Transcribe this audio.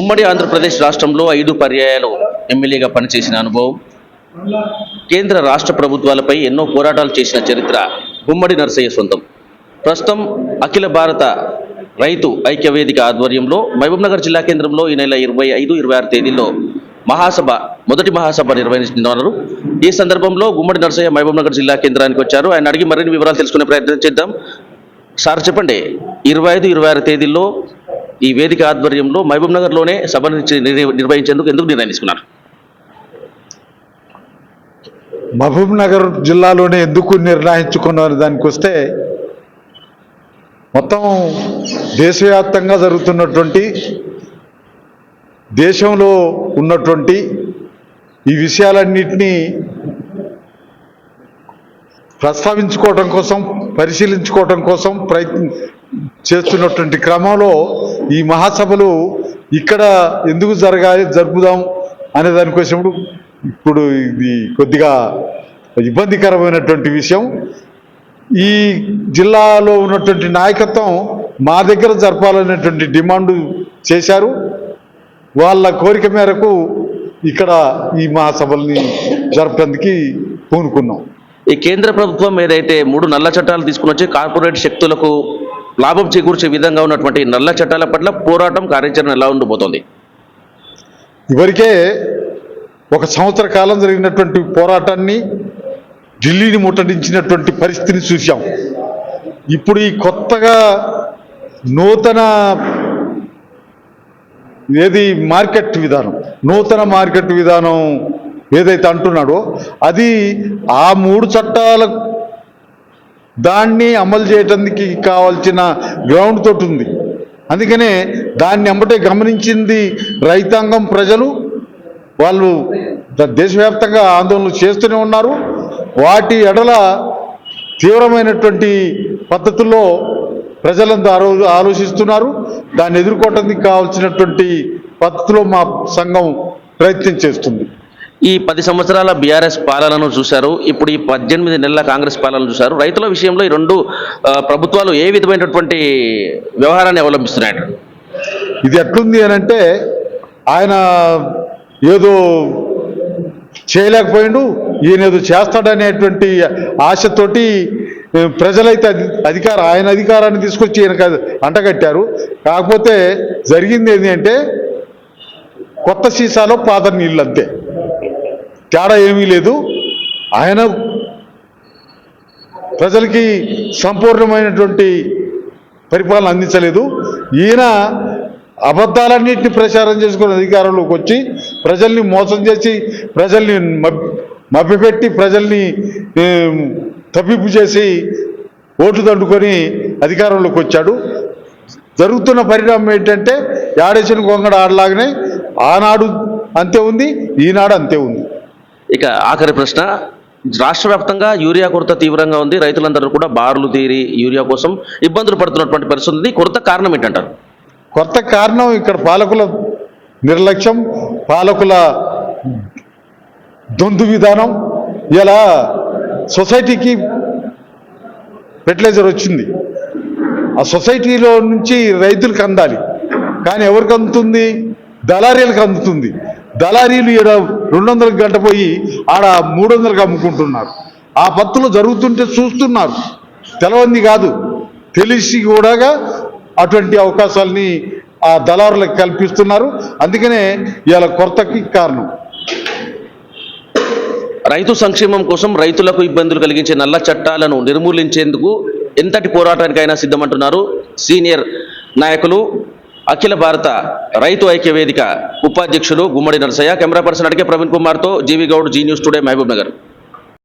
ఉమ్మడి ఆంధ్రప్రదేశ్ రాష్ట్రంలో ఐదు పర్యాయాలు ఎమ్మెల్యేగా పనిచేసిన అనుభవం. కేంద్ర రాష్ట్ర ప్రభుత్వాలపై ఎన్నో పోరాటాలు చేసిన చరిత్ర గుమ్మడి నరసయ్య సొంతం. ప్రస్తుతం అఖిల భారత రైతు ఐక్యవేదిక ఆధ్వర్యంలో మహబూబ్నగర్ జిల్లా కేంద్రంలో ఈ నెల ఇరవై ఐదు ఇరవై ఆరు తేదీల్లో మహాసభ మొదటి మహాసభ నిర్వహిస్తున్నారు ఈ సందర్భంలో గుమ్మడి నరసయ్య మహబూబ్నగర్ జిల్లా కేంద్రానికి వచ్చారు. ఆయన అడిగి మరిన్ని వివరాలు తెలుసుకునే ప్రయత్నం చేద్దాం. సార్ చెప్పండి. ఇరవై ఐదు ఇరవై ఆరు తేదీల్లో ఈ వేదిక ఆధ్వర్యంలో మహబూబ్ నగర్లోనే సభ నిర్వహించేందుకు ఎందుకు నిర్ణయం తీసుకున్నారు మహబూబ్ నగర్ జిల్లాలోనే ఎందుకు నిర్ణయించుకున్నారు? దానికి వస్తే మొత్తం దేశవ్యాప్తంగా జరుగుతున్నటువంటి దేశంలో ఉన్నటువంటి ఈ విషయాలన్నింటినీ ప్రస్తావించుకోవడం కోసం పరిశీలించుకోవడం కోసం ప్రయత్నం చేస్తున్నటువంటి క్రమంలో ఈ మహాసభలు ఇక్కడ ఎందుకు జరగాలి జరుపుదాం అనే దానికోసప్పుడు ఇప్పుడు ఇది కొద్దిగా ఇబ్బందికరమైనటువంటి విషయం. ఈ జిల్లాలో ఉన్నటువంటి నాయకత్వం మా దగ్గర జరపాలనేటువంటి డిమాండ్ చేశారు. వాళ్ళ కోరిక మేరకు ఇక్కడ ఈ మహాసభల్ని జరపడానికి పూనుకున్నాం. ఈ కేంద్ర ప్రభుత్వం ఏదైతే మూడు నల్ల చట్టాలు తీసుకుని వచ్చి కార్పొరేట్ శక్తులకు లాభం చేకూర్చే విధంగా ఉన్నటువంటి నల్ల చట్టాల పట్ల పోరాటం కార్యాచరణ ఎలా ఉండిపోతుంది ఇవరికే ఒక సంవత్సర కాలం జరిగినటువంటి పోరాటాన్ని ఢిల్లీని ముట్టడించినటువంటి పరిస్థితిని చూశాం. ఇప్పుడు ఈ కొత్తగా నూతన ఏది మార్కెట్ విధానం నూతన మార్కెట్ విధానం ఏదైతే అంటున్నాడో అది ఆ మూడు చట్టాల దాన్ని అమలు చేయటానికి కావాల్సిన గ్రౌండ్ తోటి ఉంది. అందుకనే దాన్ని ఎంబటే గమనించింది రైతాంగం ప్రజలు. వాళ్ళు దేశవ్యాప్తంగా ఆందోళనలు చేస్తూనే ఉన్నారు. వాటి ఎడల తీవ్రమైనటువంటి పద్ధతుల్లో ప్రజలంతా ఆరో ఆలోచిస్తున్నారు. దాన్ని ఎదుర్కోవటానికి కావాల్సినటువంటి పద్ధతిలో మా సంఘం ప్రయత్నం చేస్తుంది. ఈ పది సంవత్సరాల బీఆర్ఎస్ పాలనను చూశారు. ఇప్పుడు ఈ పద్దెనిమిది నెలల కాంగ్రెస్ పాలన చూశారు. రైతుల విషయంలో ఈ రెండు ఆ, ప్రభుత్వాలు ఏ విధమైనటువంటి వ్యవహారాన్ని అవలంబిస్తున్నాయి ఇది ఎట్లుంది అని అంటే ఆయన ఏదో చేయలేకపోయిండు ఈయన ఏదో చేస్తాడనేటువంటి ఆశతోటి ప్రజలైతే అధి- అధికార ఆయన అధికారాన్ని తీసుకొచ్చి ఈయన అది అంటగట్టారు. కాకపోతే జరిగింది ఏంటి అంటే కొత్త సీసాలో పాత నీళ్ళు అంతే తేడా ఏమీ లేదు. ఆయన ప్రజలకి సంపూర్ణమైనటువంటి పరిపాలన అందించలేదు. ఈయన అబద్ధాలన్నింటినీ ప్రచారం చేసుకుని అధికారంలోకి వచ్చి ప్రజల్ని మోసం చేసి ప్రజల్ని మభ్యపెట్టి ప్రజల్ని తప్పిపు చేసి ఓట్లు దండుకొని అధికారంలోకి వచ్చాడు. జరుగుతున్న పరిణామం ఏంటంటే యాడేసిన గొంగడ ఆడలాగానే ఆనాడు అంతే ఉంది ఈనాడు అంతే ఉంది. ఇక ఆఖరి ప్రశ్న రాష్ట్ర వ్యాప్తంగా యూరియా కొరత తీవ్రంగా ఉంది. రైతులందరూ కూడా బారులు తీరి యూరియా కోసం ఇబ్బందులు పడుతున్నటువంటి పరిస్థితి ఉంది. కొరత కారణం ఏంటంటారు? కొత్త కారణం ఇక్కడ పాలకుల నిర్లక్ష్యం పాలకుల దొందు విధానం. ఇలా సొసైటీకి ఫెర్టిలైజర్ వచ్చింది. ఆ సొసైటీలో నుంచి రైతులకు అందాలి. కానీ ఎవరికి అందుతుంది? దళారీలకు అందుతుంది. దళారీలు ఈడ రెండు వందలకు గంట పోయి ఆడ మూడు వందలకు అమ్ముకుంటున్నారు. ఆ పత్తులు జరుగుతుంటే చూస్తున్నారు. తెలవంది కాదు. తెలిసి కూడా అటువంటి అవకాశాలని ఆ దళారులకు కల్పిస్తున్నారు. అందుకనే ఇవాళ కొరతకి కారణం. రైతు సంక్షేమం కోసం రైతులకు ఇబ్బందులు కలిగించే నల్ల చట్టాలను నిర్మూలించేందుకు ఎంతటి పోరాటానికైనా సిద్ధమంటున్నారు సీనియర్ నాయకులు అఖిల భారత రైతు ఐక్య వేదిక ఉపాధ్యక్షులు గుమ్మడి నరసయ్య. కెమెరా పర్సన్ అడిగే ప్రవీణ్ కుమార్తో GV Goud Zee news today Mahabubnagar.